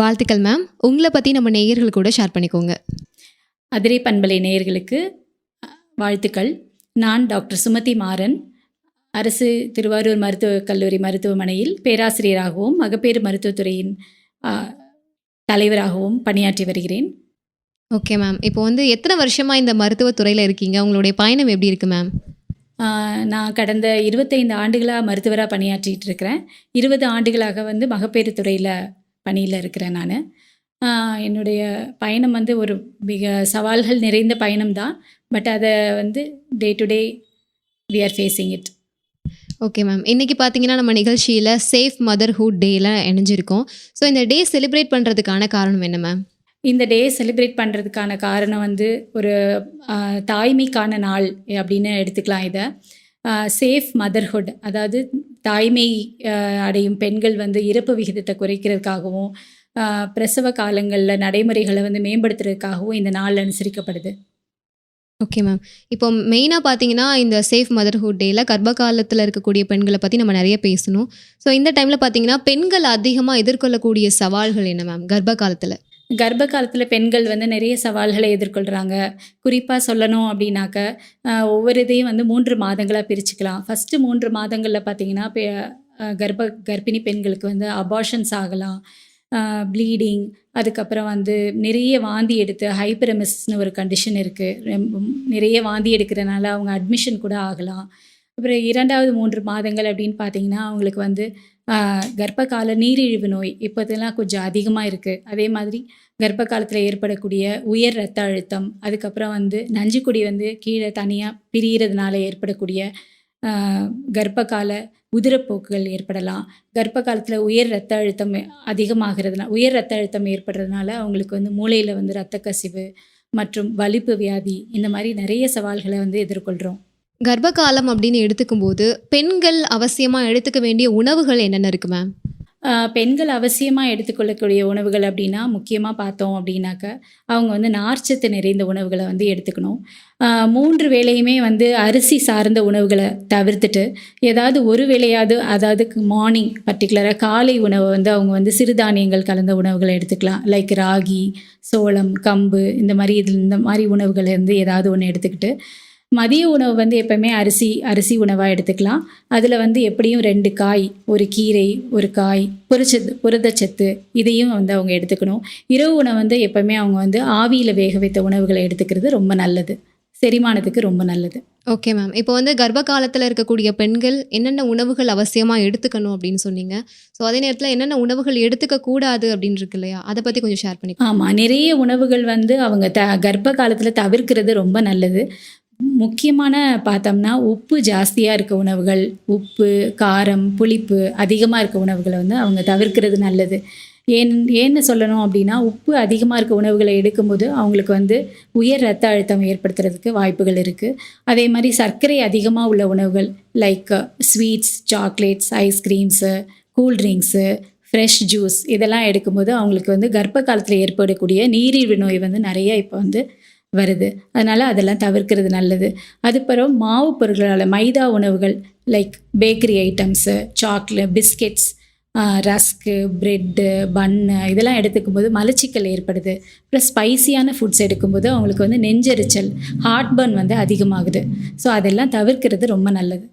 வாழ்த்துக்கள் மேம் உங்களை பற்றி நம்ம நேயர்கள் கூட ஷேர் பண்ணிக்கோங்க. அதிரை பண்பலை நேயர்களுக்கு வாழ்த்துக்கள். நான் டாக்டர் சுமதி மாறன். அரசு திருவாரூர் மருத்துவக் கல்லூரி மருத்துவமனையில் பேராசிரியராகவும் மகப்பேறு மருத்துவத்துறையின் தலைவராகவும் பணியாற்றி வருகிறேன். ஓகே மேம் இப்போ வந்து எத்தனை வருஷமாக இந்த மருத்துவத்துறையில் இருக்கீங்க? உங்களுடைய பயணம் எப்படி இருக்குது மேம் நான் கடந்த இருபத்தைந்து ஆண்டுகளாக மருத்துவராக பணியாற்றிட்டு இருக்கிறேன். இருபது ஆண்டுகளாக வந்து மகப்பேறு துறையில் பணியில் இருக்கிறேன் நான். என்னுடைய பயணம் வந்து ஒரு மிக சவால்கள் நிறைந்த பயணம் தான். பட் அதை வந்து day to day we are facing it. Okay ma'am. இன்றைக்கி பார்த்தீங்கன்னா நம்ம நிகழ்ச்சியில் சேஃப் மதர்ஹுட் டேல இணைஞ்சிருக்கோம். ஸோ இந்த டே செலிப்ரேட் பண்ணுறதுக்கான காரணம் என்ன மேம்? இந்த டே செலிப்ரேட் பண்ணுறதுக்கான காரணம் வந்து ஒரு தாய்மைக்கான நாள் அப்படின்னு எடுத்துக்கலாம் இதை. சேஃப் மதர்ஹுட் அதாவது தாய்மை அடையும் பெண்கள் வந்து இறப்பு விகிதத்தை குறைக்கிறதுக்காகவும் பிரசவ காலங்களில் நடைமுறைகளை வந்து மேம்படுத்துறதுக்காகவும் இந்த நாள் அனுசரிக்கப்படுது. ஓகே மேம் இப்போ மெயினாக பார்த்தீங்கன்னா இந்த சேஃப் மதர்ஹுட் டேயில் கர்ப்ப காலத்தில் இருக்கக்கூடிய பெண்களை பற்றி நம்ம நிறைய பேசணும். ஸோ இந்த டைமில் பார்த்தீங்கன்னா பெண்கள் அதிகமாக எதிர்கொள்ளக்கூடிய சவால்கள் என்ன மேம் கர்ப்ப காலத்தில். கர்ப்ப காலத்தில் பெண்கள் வந்து நிறைய சவால்களை எதிர்கொள்கிறாங்க குறிப்பாக சொல்லணும் அப்படின்னாக்க ஒவ்வொரு இதையும் வந்து மூன்று மாதங்களாக பிரிச்சுக்கலாம். ஃபஸ்ட்டு மூன்று மாதங்களில் பார்த்தீங்கன்னா பெ- கர்ப்ப கர்ப்பிணி பெண்களுக்கு வந்து அபார்ஷன்ஸ் ஆகலாம். ப்ளீடிங் அதுக்கப்புறம் வந்து நிறைய வாந்தி எடுத்து ஹைப்பரமிஸ்னு ஒரு கண்டிஷன் இருக்குது நிறைய வாந்தி எடுக்கிறனால அவங்க அட்மிஷன் கூட ஆகலாம். அப்புறம் இரண்டாவது மூன்று மாதங்கள் அப்படின்னு பார்த்தீங்கன்னா அவங்களுக்கு வந்து கர்ப்ப கர்ப்பகால நீரிழிவு நோய் இப்போதெல்லாம் கொஞ்சம் அதிகமாக இருக்குது அதே மாதிரி கர்ப்ப காலத்தில் ஏற்படக்கூடிய உயர் ரத்த அழுத்தம் அதுக்கப்புறம் வந்து நஞ்சுக்குடி வந்து கீழே தனியாக பிரிகிறதுனால ஏற்படக்கூடிய கர்ப்ப கர்ப்பகால உதிரப்போக்குகள் ஏற்படலாம். கர்ப்ப காலத்தில் உயர் ரத்த அழுத்தம் அதிகமாகிறதுனால உயர் ரத்த அழுத்தம் ஏற்படுறதுனால அவங்களுக்கு வந்து மூளையில் வந்து இரத்த கசிவு மற்றும் வலிப்பு வியாதி இந்த மாதிரி நிறைய சவால்களை வந்து எதிர்கொள்கிறோம் கர்ப்ப காலம் அப்படின்னு எடுத்துக்கும் போது பெண்கள் அவசியமாக எடுத்துக்க வேண்டிய உணவுகள் என்னென்ன இருக்குது மேம் பெண்கள் அவசியமாக எடுத்துக்கொள்ளக்கூடிய உணவுகள் அப்படின்னா முக்கியமாக பார்த்தோம் அப்படின்னாக்க அவங்க வந்து நார்ச்சத்து நிறைந்த உணவுகளை வந்து எடுத்துக்கணும். மூன்று வேளையுமே வந்து அரிசி சார்ந்த உணவுகளை தவிர்த்துட்டு ஏதாவது ஒரு வேளையாவது அதாவது மார்னிங் பர்டிகுலராக காலை உணவை வந்து அவங்க வந்து சிறுதானியங்கள் கலந்த உணவுகளை எடுத்துக்கலாம். லைக் ராகி சோளம் கம்பு இந்த மாதிரி இதில் இந்த மாதிரி உணவுகளை வந்து ஏதாவது ஒன்று எடுத்துக்கிட்டு மதிய உணவு வந்து எப்பவுமே அரிசி அரிசி உணவாக எடுத்துக்கலாம். அதில் வந்து எப்படியும் ரெண்டு காய் ஒரு கீரை ஒரு காய் புரச்சத்து புரதச்சத்து இதையும் வந்து அவங்க எடுத்துக்கணும். இரவு உணவு வந்து எப்பவுமே அவங்க வந்து ஆவியில் வேக வைத்த உணவுகளை எடுத்துக்கிறது ரொம்ப நல்லது. செரிமானத்துக்கு ரொம்ப நல்லது. Okay ma'am. இப்போ வந்து கர்ப்ப காலத்தில் இருக்கக்கூடிய பெண்கள் என்னென்ன உணவுகள் அவசியமாக எடுத்துக்கணும் அப்படின்னு சொன்னீங்க. ஸோ அதே நேரத்தில் என்னென்ன உணவுகள் எடுத்துக்க கூடாது அப்படின்னு இருக்கு இல்லையா? அதை பற்றி கொஞ்சம் ஷேர் பண்ணிக்கோ ஆமாம் நிறைய உணவுகள் வந்து அவங்க த கர்ப்ப காலத்தில் தவிர்க்கிறது ரொம்ப நல்லது. முக்கியமான பார்த்தோம்னா உப்பு ஜாஸ்தியாக இருக்க உணவுகள் உப்பு காரம் புளிப்பு அதிகமாக இருக்க உணவுகளை வந்து அவங்க தவிர்க்கிறது நல்லது. ஏன் ஏன்னு சொல்லணும் அப்படின்னா உப்பு அதிகமாக இருக்க உணவுகளை எடுக்கும்போது அவங்களுக்கு வந்து உயர் ரத்த அழுத்தம் ஏற்படுத்துறதுக்கு வாய்ப்புகள் இருக்குது அதே மாதிரி சர்க்கரை அதிகமாக உள்ள உணவுகள் like sweets chocolates ice creams cool drinks fresh juice இதெல்லாம் எடுக்கும்போது அவங்களுக்கு வந்து கர்ப்ப காலத்தில் ஏற்படக்கூடிய நீரிழிவு நோய் வந்து நிறைய இப்போ வந்து வருது. அதனால் அதெல்லாம் தவிர்க்கிறது நல்லது. அதுக்கப்புறம் மாவு பொருட்களால் மைதா உணவுகள் like bakery items chocolate biscuits rusk bread bun இதெல்லாம் எடுத்துக்கும் போது மலச்சிக்கல் ஏற்படுது. அப்புறம் ஸ்பைசியான ஃபுட்ஸ் எடுக்கும்போது அவங்களுக்கு வந்து நெஞ்செரிச்சல் ஹார்ட் பர்ன் வந்து அதிகமாகுது. ஸோ அதெல்லாம் தவிர்க்கிறது ரொம்ப நல்லது.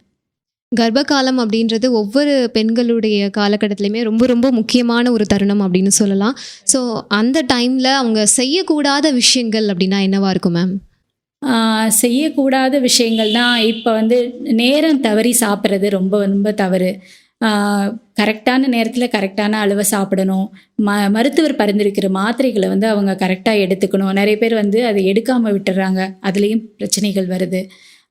கர்ப்ப காலம் அப்படின்றது ஒவ்வொரு பெண்களுடைய காலகட்டத்திலையுமே ரொம்ப ரொம்ப முக்கியமான ஒரு தருணம் அப்படின்னு சொல்லலாம். ஸோ அந்த டைமில் அவங்க செய்யக்கூடாத விஷயங்கள் அப்படின்னா என்னவா இருக்கும் மேம் செய்யக்கூடாத விஷயங்கள்னா இப்போ வந்து நேரம் தவறி சாப்பிட்றது ரொம்ப ரொம்ப தவறு. கரெக்டான நேரத்தில் கரெக்டான அளவை சாப்பிடணும். ம மருத்துவர் பரிந்துரைக்கிற மாத்திரைகளை வந்து அவங்க கரெக்டாக எடுத்துக்கணும். நிறைய பேர் வந்து அதை எடுக்காமல் விட்டுறாங்க. அதுலேயும் பிரச்சனைகள் வருது.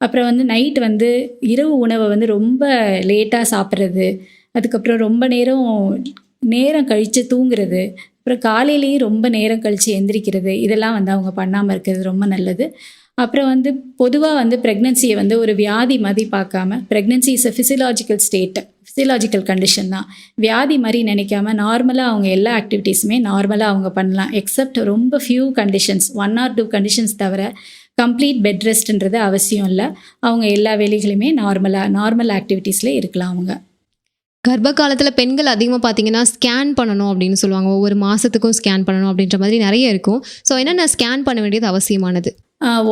அப்புறம் வந்து நைட் வந்து இரவு உணவை வந்து ரொம்ப லேட்டாக சாப்பிட்றது. அதுக்கப்புறம் ரொம்ப நேரம் நேரம் கழித்து தூங்குறது. அப்புறம் காலையிலேயும் ரொம்ப நேரம் கழித்து எந்திரிக்கிறது. இதெல்லாம் வந்து அவங்க பண்ணாமல் இருக்கிறது ரொம்ப நல்லது. அப்புறம் வந்து பொதுவாக வந்து ப்ரெக்னென்சியை வந்து ஒரு வியாதி மாதிரி பார்க்காம pregnancy is a physiological state physiological condition தான். வியாதி மாதிரி நினைக்காம நார்மலாக அவங்க எல்லா ஆக்டிவிட்டீஸுமே நார்மலாக அவங்க பண்ணலாம். எக்ஸப்ட் ரொம்ப few conditions one or two conditions தவிர கம்ப்ளீட் பெட் ரெஸ்ட்ன்றது அவசியம் இல்லை. அவங்க எல்லா வேலைகளுமே நார்மலாக நார்மல் ஆக்டிவிட்டீஸில் இருக்கலாம் அவங்க. கர்ப்ப காலத்தில் பெண்கள் அதிகமாக பார்த்தீங்கன்னா ஸ்கேன் பண்ணணும் அப்படின்னு சொல்லுவாங்க. ஒவ்வொரு மாதத்துக்கும் ஸ்கேன் பண்ணணும் அப்படின்ற மாதிரி நிறைய இருக்கும். ஸோ என்னென்ன ஸ்கேன் பண்ண வேண்டியது அவசியமானது?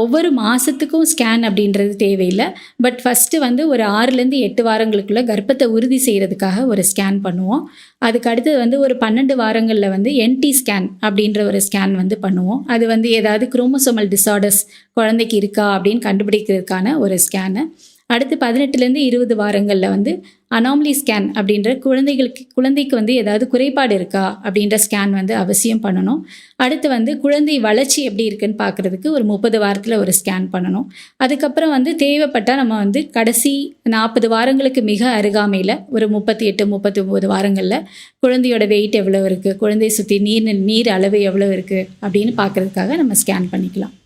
ஒவ்வொரு மாதத்துக்கும் ஸ்கேன் அப்படின்றது தேவையில்லை. பட் ஃபஸ்ட்டு வந்து ஒரு ஆறுலேருந்து எட்டு வாரங்களுக்குள்ள கர்ப்பத்தை உறுதி செய்கிறதுக்காக ஒரு ஸ்கேன் பண்ணுவோம். அதுக்கு அடுத்தது வந்து ஒரு பன்னெண்டு வாரங்களில் வந்து என்டி ஸ்கேன் அப்படின்ற ஒரு ஸ்கேன் வந்து பண்ணுவோம். அது வந்து ஏதாவது குரோமோசோமல் டிசார்டர்ஸ் குழந்தைக்கு இருக்கா அப்படின்னு கண்டுபிடிக்கிறதுக்கான ஒரு ஸ்கேனு அடுத்து பதினெட்டுலேருந்து இருபது வாரங்களில் வந்து அனாமலி ஸ்கேன் அப்படின்ற குழந்தைகளுக்கு குழந்தைக்கு வந்து ஏதாவது குறைபாடு இருக்கா அப்படின்ற ஸ்கேன் வந்து அவசியம் பண்ணணும். அடுத்து வந்து குழந்தை வளர்ச்சி எப்படி இருக்குன்னு பார்க்குறதுக்கு ஒரு முப்பது வாரத்தில் ஒரு ஸ்கேன் பண்ணணும். அதுக்கப்புறம் வந்து தேவைப்பட்டால் நம்ம வந்து கடைசி நாற்பது வாரங்களுக்கு மிக அருகாமையில் ஒரு முப்பத்தி எட்டு முப்பத்தி ஒம்பது வாரங்களில் குழந்தையோட வெயிட் எவ்வளோ இருக்குது குழந்தையை சுற்றி நீர் நீர் அளவு எவ்வளோ இருக்குது அப்படின்னு பார்க்குறதுக்காக நம்ம ஸ்கேன் பண்ணிக்கலாம்.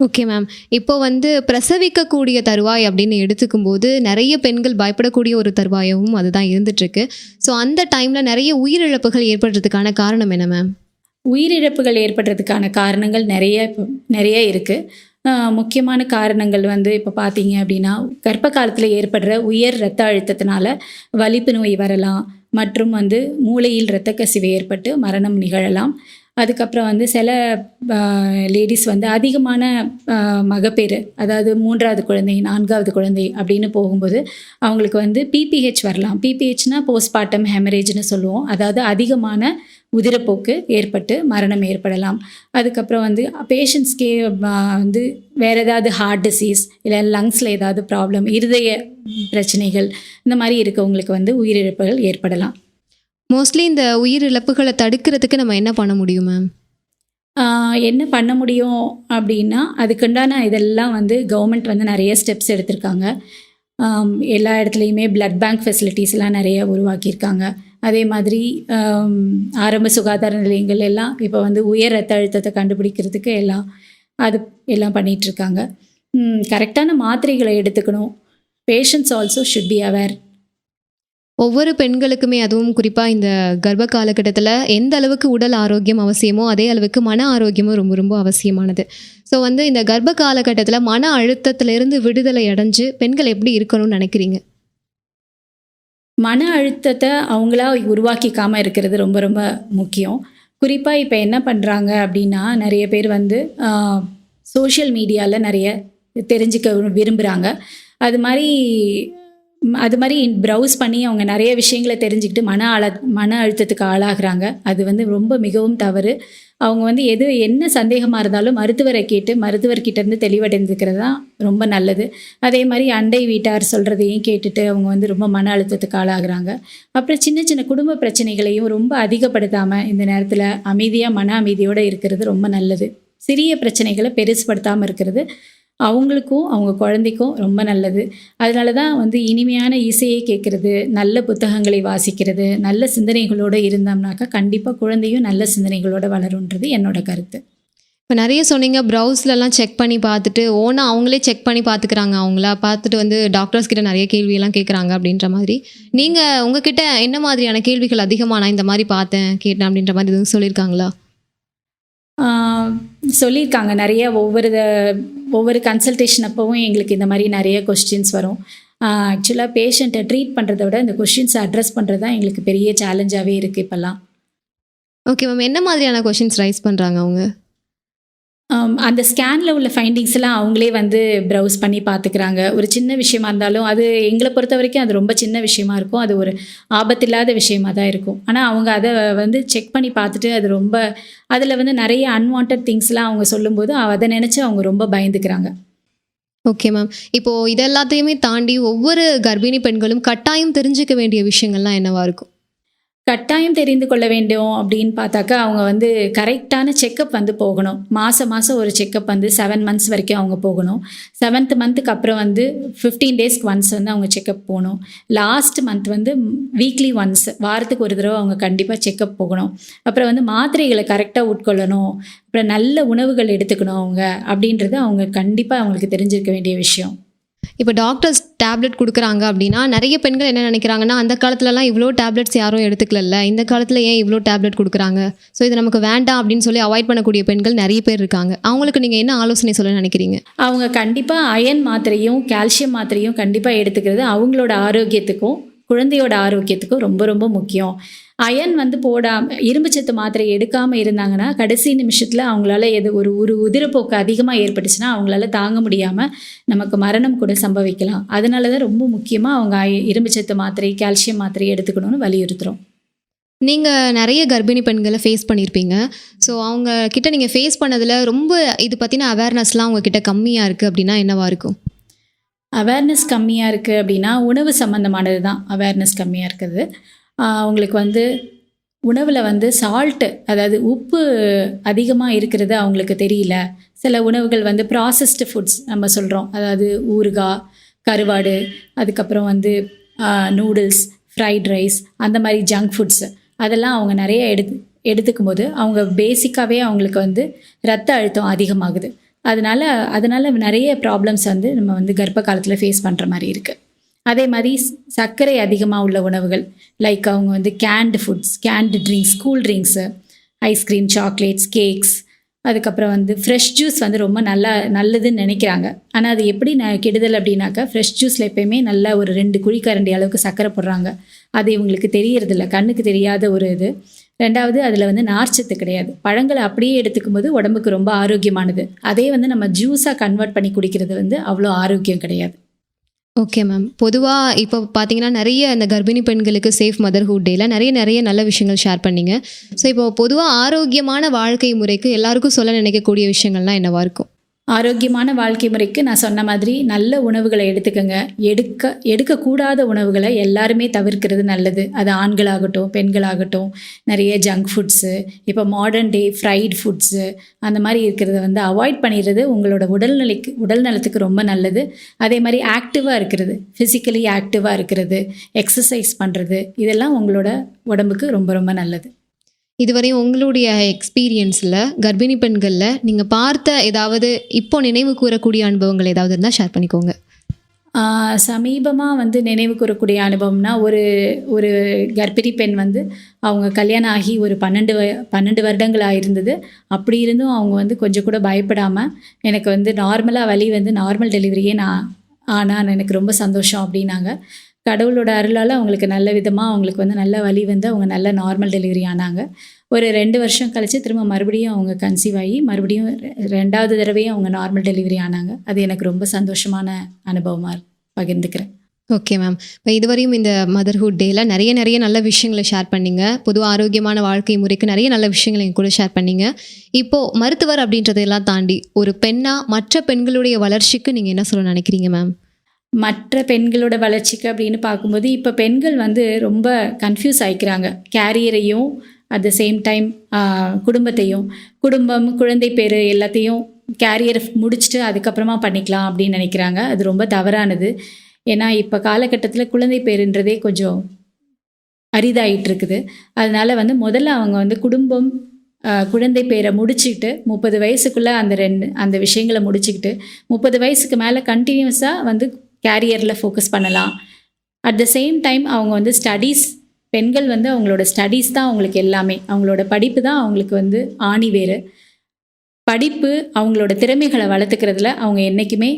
ஓகே மேம் இப்போ வந்து பிரசவிக்கக்கூடிய தருவாய் அப்படின்னு எடுத்துக்கும் போது நிறைய பெண்கள் பயப்படக்கூடிய ஒரு தருவாயவும் அதுதான் இருந்துட்டுருக்கு. ஸோ அந்த டைமில் நிறைய உயிரிழப்புகள் ஏற்படுறதுக்கான காரணம் என்ன மேம் உயிரிழப்புகள் ஏற்படுறதுக்கான காரணங்கள் நிறைய நிறைய இருக்குது முக்கியமான காரணங்கள் வந்து இப்போ பார்த்தீங்க அப்படின்னா கர்ப்ப காலத்தில் ஏற்படுற உயர் இரத்த அழுத்தத்தினால வலிப்பு நோய் வரலாம் மற்றும் வந்து மூளையில் இரத்த கசிவு ஏற்பட்டு மரணம் நிகழலாம். அதுக்கப்புறம் வந்து சில லேடிஸ் வந்து அதிகமான மகப்பேறு அதாவது மூன்றாவது குழந்தை நான்காவது குழந்தை அப்படின்னு போகும்போது அவங்களுக்கு வந்து பிபிஹெச் வரலாம். பிபிஹெச்னா போஸ்ட்மார்ட்டம் ஹெமரேஜ்னு சொல்லுவோம். அதாவது அதிகமான உதிரப்போக்கு ஏற்பட்டு மரணம் ஏற்படலாம். அதுக்கப்புறம் வந்து பேஷண்ட்ஸ்க்கே வந்து வேறு ஏதாவது ஹார்ட் டிசீஸ் இல்லை லங்ஸில் ஏதாவது ப்ராப்ளம் இருதய பிரச்சனைகள் இந்த மாதிரி இருக்கவங்களுக்கு வந்து உயிரிழப்புகள் ஏற்படலாம். மோஸ்ட்லி இந்த உயிரிழப்புகளை தடுக்கிறதுக்கு நம்ம என்ன பண்ண முடியும் மேம் என்ன பண்ண முடியும் அப்படின்னா அதுக்குண்டான இதெல்லாம் வந்து கவர்மெண்ட் வந்து நிறைய ஸ்டெப்ஸ் எடுத்திருக்காங்க. எல்லா இடத்துலையுமே பிளட் பேங்க் ஃபெசிலிட்டிஸ்லாம் நிறைய உருவாக்கியிருக்காங்க. அதே மாதிரி ஆரம்ப சுகாதார நிலையங்கள் எல்லாம் இப்போ வந்து உயர் ரத்த அழுத்தத்தை கண்டுபிடிக்கிறதுக்கு எல்லாம் அது எல்லாம் பண்ணிகிட்ருக்காங்க கரெக்டான மாத்திரைகளை எடுத்துக்கணும். Patients also should be aware ஒவ்வொரு பெண்களுக்குமே அதுவும் குறிப்பாக இந்த கர்ப்ப காலகட்டத்தில் எந்த அளவுக்கு உடல் ஆரோக்கியம் அவசியமோ அதே அளவுக்கு மன ஆரோக்கியமும் ரொம்ப ரொம்ப அவசியமானது. ஸோ வந்து இந்த கர்ப்ப காலகட்டத்தில் மன அழுத்தத்திலிருந்து விடுதலை அடைஞ்சு பெண்கள் எப்படி இருக்கணும்னு நினைக்கிறீங்க? மன அழுத்தத்தை அவங்களா உருவாக்கிக்காமல் இருக்கிறது ரொம்ப ரொம்ப முக்கியம். குறிப்பாக இப்போ என்ன பண்ணுறாங்க அப்படின்னா நிறைய பேர் வந்து சோஷியல் மீடியாவில் நிறைய தெரிஞ்சுக்க விரும்புகிறாங்க அது மாதிரி அது மாதிரி ப்ரௌஸ் பண்ணி அவங்க நிறைய விஷயங்களை தெரிஞ்சுக்கிட்டு மன அழ மன அழுத்தத்துக்கு ஆளாகிறாங்க. அது வந்து ரொம்ப மிகவும் தவறு. அவங்க வந்து எது என்ன சந்தேகமாக இருந்தாலும் மருத்துவரை கேட்டு மருத்துவர்கிட்டேருந்து தெளிவடைந்துக்கிறது தான் ரொம்ப நல்லது. அதே மாதிரி அண்டை வீட்டார் சொல்கிறதையும் கேட்டுட்டு அவங்க வந்து ரொம்ப மன அழுத்தத்துக்கு ஆளாகிறாங்க. அப்புறம் சின்ன சின்ன குடும்ப பிரச்சனைகளையும் ரொம்ப அதிகப்படுத்தாமல் இந்த நேரத்தில் அமைதியாக மன அமைதியோடு இருக்கிறது ரொம்ப நல்லது. சிறிய பிரச்சனைகளை பெருசுப்படுத்தாமல் இருக்கிறது. அவங்களுக்கும் அவங்க குழந்தைக்கும் ரொம்ப நல்லது. அதனால தான் வந்து இனிமையான இசையை கேட்குறது நல்ல புத்தகங்களை வாசிக்கிறது நல்ல சிந்தனைகளோடு இருந்தோம்னாக்கா கண்டிப்பாக குழந்தையும் நல்ல சிந்தனைகளோடு வளருன்றது என்னோட கருத்து. இப்போ நிறைய சொன்னீங்க ப்ரௌஸ்லலாம் செக் பண்ணி பார்த்துட்டு ஓனா அவங்களே செக் பண்ணி பார்த்துக்கிறாங்க அவங்கள? பார்த்துட்டு வந்து டாக்டர்ஸ் கிட்ட நிறைய கேள்வியெல்லாம் கேட்குறாங்க அப்படின்ற மாதிரி. நீங்கள் உங்ககிட்ட என்ன மாதிரியான கேள்விகள் அதிகமாக நான் இந்த மாதிரி பார்த்தேன் கேட்டேன் அப்படின்ற மாதிரி எதுவும் சொல்லியிருக்காங்களா? சொல்லியிருக்காங்க. நிறைய ஒவ்வொரு த- ஒவ்வொரு கன்சல்டேஷன் அப்போவும் எங்களுக்கு இந்த மாதிரி நிறைய கொஸ்டின்ஸ் வரும். ஆக்சுவலாக பேஷண்ட்டை ட்ரீட் பண்ணுறத விட இந்த கொஷின்ஸை அட்ரஸ் பண்ணுறது தான் எங்களுக்கு பெரிய சேலஞ்சாகவே இருக்குது இப்போல்லாம். ஓகே மேம் என்ன மாதிரியான கொஷின்ஸ் ரைஸ் பண்ணுறாங்க அவங்க? Um, அந்த ஸ்கேனில் உள்ள ஃபைண்டிங்ஸ் எல்லாம் அவங்களே வந்து ப்ரௌஸ் பண்ணி பார்த்துக்கிறாங்க ஒரு சின்ன விஷயமா இருந்தாலும் அது எங்களை பொறுத்த வரைக்கும் அது ரொம்ப சின்ன விஷயமா இருக்கும். அது ஒரு ஆபத்தில்லாத விஷயமா தான் இருக்கும். ஆனால் அவங்க அதை வந்து செக் பண்ணி பார்த்துட்டு அது ரொம்ப அதில் வந்து நிறைய அன்வான்ட் திங்ஸ்லாம் அவங்க சொல்லும்போது அதை நினச்சி அவங்க ரொம்ப பயந்துக்கிறாங்க. ஓகே மேம் இப்போது இதெல்லாத்தையுமே தாண்டி ஒவ்வொரு கர்ப்பிணி பெண்களும் கட்டாயம் தெரிஞ்சுக்க வேண்டிய விஷயங்கள்லாம் என்னவாக இருக்கும்? கட்டாயம் தெரிந்து கொள்ள வேண்டும் அப்படின்னு பார்த்தாக்கா அவங்க வந்து கரெக்டான செக்கப் வந்து போகணும். மாதம் மாதம் ஒரு செக்கப் வந்து செவன் மந்த்ஸ் வரைக்கும் அவங்க போகணும். செவன்த் மந்த்துக்கு அப்புறம் வந்து ஃபிஃப்டீன் டேஸ்க்கு ஒன்ஸ் வந்து அவங்க செக்கப் போகணும். லாஸ்ட் மந்த் வந்து வீக்லி ஒன்ஸ் வாரத்துக்கு ஒரு தடவை அவங்க கண்டிப்பாக செக்கப் போகணும். அப்புறம் வந்து மாத்திரைகளை கரெக்டாக உட்கொள்ளணும். அப்புறம் நல்ல உணவுகள் எடுத்துக்கணும் அவங்க அப்படின்றது அவங்க கண்டிப்பாக அவங்களுக்கு தெரிஞ்சிருக்க வேண்டிய விஷயம். இப்போ டாக்டர்ஸ் டேப்லெட் கொடுக்குறாங்க அப்படின்னா நிறைய பெண்கள் என்ன நினைக்கிறாங்கன்னா அந்த காலத்துலலாம் இவ்வளோ டேப்லெட்ஸ் யாரும் எடுத்துக்கலல்ல. இந்த காலத்தில் ஏன் இவ்வளோ டேப்லெட் கொடுக்குறாங்க? ஸோ இது நமக்கு வேண்டாம் அப்படின்னு சொல்லி அவாய்ட் பண்ணக்கூடிய பெண்கள் நிறைய பேர் இருக்காங்க. அவங்களுக்கு நீங்கள் என்ன ஆலோசனை சொல்ல நினைக்கிறீங்க? அவங்க கண்டிப்பாக அயன் மாத்திரையும் கால்சியம் மாத்திரையும் கண்டிப்பாக எடுத்துக்கிறது அவங்களோட ஆரோக்கியத்துக்கும் குழந்தையோட ஆரோக்கியத்துக்கும் ரொம்ப ரொம்ப முக்கியம். அயன் வந்து போடாம இரும்புச்சத்து மாத்திரை எடுக்காமல் இருந்தாங்கன்னா கடைசி நிமிஷத்தில் அவங்களால எது ஒரு ஒரு உதிரப்போக்கு அதிகமாக ஏற்பட்டுச்சுன்னா அவங்களால தாங்க முடியாமல் நமக்கு மரணம் கூட சம்பவிக்கலாம். அதனால தான் ரொம்ப முக்கியமாக அவங்க அய- இரும்புச்சத்து மாத்திரை கால்சியம் மாத்திரை எடுத்துக்கணும்னு வலியுறுத்துகிறோம் நீங்கள் நிறைய கர்ப்பிணி பெண்களை ஃபேஸ் பண்ணியிருப்பீங்க ஸோ அவங்க கிட்ட நீங்கள் ஃபேஸ் பண்ணதில் ரொம்ப இது பற்றின அவேர்னஸ்லாம் உங்ககிட்ட கம்மியாக இருக்குது அப்படின்னா என்னவா இருக்கும்? அவேர்னஸ் கம்மியாக இருக்குது அப்படின்னா உணவு சம்மந்தமானது தான் அவேர்னஸ் கம்மியாக இருக்குது அவங்களுக்கு வந்து உணவில் வந்து சால்ட்டு அதாவது உப்பு அதிகமாக இருக்கிறது அவங்களுக்கு தெரியல. சில உணவுகள் வந்து ப்ராசஸ்டு ஃபுட்ஸ் நம்ம சொல்கிறோம் அதாவது ஊறுகாய் கருவாடு அதுக்கப்புறம் வந்து நூடுல்ஸ் ஃப்ரைட் ரைஸ் அந்த மாதிரி ஜங்க் ஃபுட்ஸ் அதெல்லாம் அவங்க நிறைய எடுத்து எடுத்துக்கும் போது அவங்க பேசிக்காகவே அவங்களுக்கு வந்து ரத்த அழுத்தம் அதிகமாகுது. அதனால அதனால் நிறைய ப்ராப்ளம்ஸ் வந்து நம்ம வந்து கர்ப்ப காலத்தில் ஃபேஸ் பண்ணுற மாதிரி இருக்குது அதே மாதிரி சர்க்கரை அதிகமாக உள்ள உணவுகள் லைக் அவங்க வந்து canned foods canned drinks cool drinks ice cream chocolates cakes அதுக்கப்புறம் வந்து ஃப்ரெஷ் ஜூஸ் வந்து ரொம்ப நல்லா நல்லதுன்னு நினைக்கிறாங்க. ஆனால் அது எப்படி ந கெடுதல் அப்படின்னாக்கா ஃப்ரெஷ் ஜூஸில் எப்போயுமே நல்லா ஒரு ரெண்டு குழிக்கரண்டி அளவுக்கு சர்க்கரை போடுறாங்க. அது இவங்களுக்கு தெரியறதில்ல. கண்ணுக்கு தெரியாத ஒரு இது. ரெண்டாவது அதில் வந்து நார்ச்சத்து கிடையாது. பழங்களை அப்படியே எடுத்துக்கும் போது உடம்புக்கு ரொம்ப ஆரோக்கியமானது. அதே வந்து நம்ம ஜூஸாக கன்வெர்ட் பண்ணி குடிக்கிறது வந்து அவ்வளோ ஆரோக்கியம் கிடையாது. ஓகே மேம் பொதுவாக இப்போ பார்த்தீங்கன்னா நிறைய இந்த கர்ப்பிணி பெண்களுக்கு சேஃப் மதர்ஹுட் டேல நிறைய நிறைய நல்ல விஷயங்கள் ஷேர் பண்ணீங்க. ஸோ இப்போ பொதுவாக ஆரோக்கியமான வாழ்க்கை முறைக்கு எல்லாருக்கும் சொல்ல நினைக்கக்கூடிய விஷயங்கள்லாம் என்னவாக இருக்கும்? ஆரோக்கியமான வாழ்க்கை முறைக்கு நான் சொன்ன மாதிரி நல்ல உணவுகளை எடுத்துக்கங்க. எடுக்க எடுக்கக்கூடாத உணவுகளை எல்லாருமே தவிர்க்கிறது நல்லது. அது ஆண்களாகட்டும் பெண்களாகட்டும் நிறைய ஜங்க் ஃபுட்ஸு இப்போ மாடர்ன் டே ஃப்ரைட் ஃபுட்ஸு அந்த மாதிரி இருக்கிறத வந்து அவாய்ட் பண்ணிடுறது உங்களோட உடல்நிலைக்கு உடல் நலத்துக்கு ரொம்ப நல்லது. அதே மாதிரி ஆக்டிவாக இருக்கிறது ஃபிசிக்கலி ஆக்டிவாக இருக்கிறது எக்ஸசைஸ் பண்ணுறது இதெல்லாம் உங்களோட உடம்புக்கு ரொம்ப ரொம்ப நல்லது. இதுவரையும் உங்களுடைய எக்ஸ்பீரியன்ஸில் கர்ப்பிணி பெண்களில் நீங்கள் பார்த்த ஏதாவது இப்போ நினைவு கூறக்கூடிய அனுபவங்கள் ஏதாவது இருந்தால் ஷேர் பண்ணிக்கோங்க. சமீபமாக வந்து நினைவு கூறக்கூடிய அனுபவம்னா ஒரு ஒரு கர்ப்பிணி பெண் வந்து அவங்க கல்யாணம் ஆகி ஒரு பன்னெண்டு வ பன்னெண்டு வருடங்கள் ஆயிருந்தது அப்படி இருந்தும் அவங்க வந்து கொஞ்சம் கூட பயப்படாமல் எனக்கு வந்து நார்மலாக வழி வந்து நார்மல் டெலிவரியே நான் ஆனால் எனக்கு ரொம்ப சந்தோஷம் அப்படின்னாங்க. கடவுளோட அருளால் அவங்களுக்கு நல்ல விதமாக அவங்களுக்கு வந்து நல்ல வழி வந்து அவங்க நல்ல நார்மல் டெலிவரி ஆனாங்க. ஒரு ரெண்டு வருஷம் கழித்து திரும்ப மறுபடியும் அவங்க கன்சீவ் ஆகி மறுபடியும் ரெண்டாவது தடவையும் அவங்க நார்மல் டெலிவரி ஆனாங்க. அது எனக்கு ரொம்ப சந்தோஷமான அனுபவமாக பகிர்ந்துக்கிறேன். ஓகே மேம் இப்போ இதுவரையும் இந்த மதர்ஹுட் டேல நிறைய நிறைய நல்ல விஷயங்களை ஷேர் பண்ணிங்க. பொதுவாக ஆரோக்கியமான வாழ்க்கை முறைக்கு நிறைய நல்ல விஷயங்களை எங்க கூட ஷேர் பண்ணிங்க. இப்போது மருத்துவர் அப்படின்றதெல்லாம் தாண்டி ஒரு பெண்ணாக மற்ற பெண்களுடைய வளர்ச்சிக்கு நீங்கள் என்ன சொல்ல நினைக்கிறீங்க மேம் மற்ற பெண்களோட வளர்ச்சிக்கு அப்படின்னு பார்க்கும்போது இப்போ பெண்கள் வந்து ரொம்ப கன்ஃபியூஸ் ஆயிக்கிறாங்க. கேரியரையும் அட் த சேம் டைம் குடும்பத்தையும். குடும்பம் குழந்தை பேர் எல்லாத்தையும் கேரியர் முடிச்சுட்டு அதுக்கப்புறமா பண்ணிக்கலாம் அப்படின்னு நினைக்கிறாங்க. அது ரொம்ப தவறானது. ஏன்னா இப்போ காலகட்டத்தில் குழந்தை பேருன்றதே கொஞ்சம் அரிதாயிட்டு இருக்குது அதனால் வந்து முதல்ல அவங்க வந்து குடும்பம் குழந்தை பேரை முடிச்சுக்கிட்டு முப்பது வயசுக்குள்ளே அந்த ரெண்டு அந்த விஷயங்களை முடிச்சுக்கிட்டு முப்பது வயசுக்கு மேலே கண்டினியூஸாக வந்து கேரியரில் ஃபோக்கஸ் பண்ணலாம். அட் த சேம் டைம் அவங்க வந்து ஸ்டடீஸ் பெண்கள் வந்து அவங்களோட ஸ்டடீஸ் தான் அவங்களுக்கு எல்லாமே. அவங்களோட படிப்பு தான் அவங்களுக்கு வந்து ஆணி வேறு. படிப்பு அவங்களோட திறமைகளை வளர்த்துக்கிறதுல அவங்க என்றைக்குமே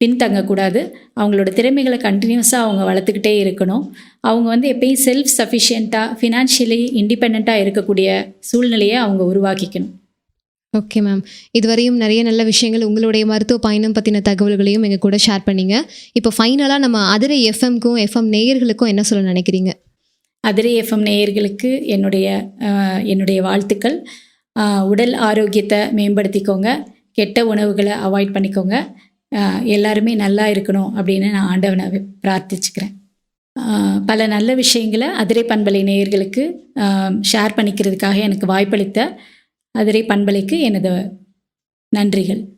பின்தங்கக்கூடாது. அவங்களோட திறமைகளை கண்டினியூஸாக அவங்க வளர்த்துக்கிட்டே இருக்கணும். அவங்க வந்து எப்பயும் செல்ஃப் சஃபிஷியண்ட்டாக ஃபினான்ஷியலி இண்டிபெண்ட்டாக இருக்கக்கூடிய சூழ்நிலையை அவங்க உருவாக்கிக்கணும். ஓகே மேம் இதுவரையும் நிறைய நல்ல விஷயங்கள் உங்களுடைய மருத்துவ பயணம் பற்றின தகவல்களையும் எங்கள் கூட ஷேர் பண்ணிங்க. இப்போ ஃபைனலாக நம்ம அதிரை எஃப்எம்க்கும் எஃப்எம் நேயர்களுக்கும் என்ன சொல்ல நினைக்கிறீங்க? அதிரை எஃப்எம் நேயர்களுக்கு என்னுடைய என்னுடைய வாழ்த்துக்கள். உடல் ஆரோக்கியத்தை மேம்படுத்திக்கோங்க. கெட்ட உணவுகளை அவாய்ட் பண்ணிக்கோங்க. எல்லாருமே நல்லா இருக்கணும் அப்படின்னு நான் ஆண்டவனை பிரார்த்திச்சுக்கிறேன். பல நல்ல விஷயங்களை அதிரை பண்பலை நேயர்களுக்கு ஷேர் பண்ணிக்கிறதுக்காக எனக்கு வாய்ப்பளித்த அதிரை பண்பலைக்கு எனது நன்றிகள்.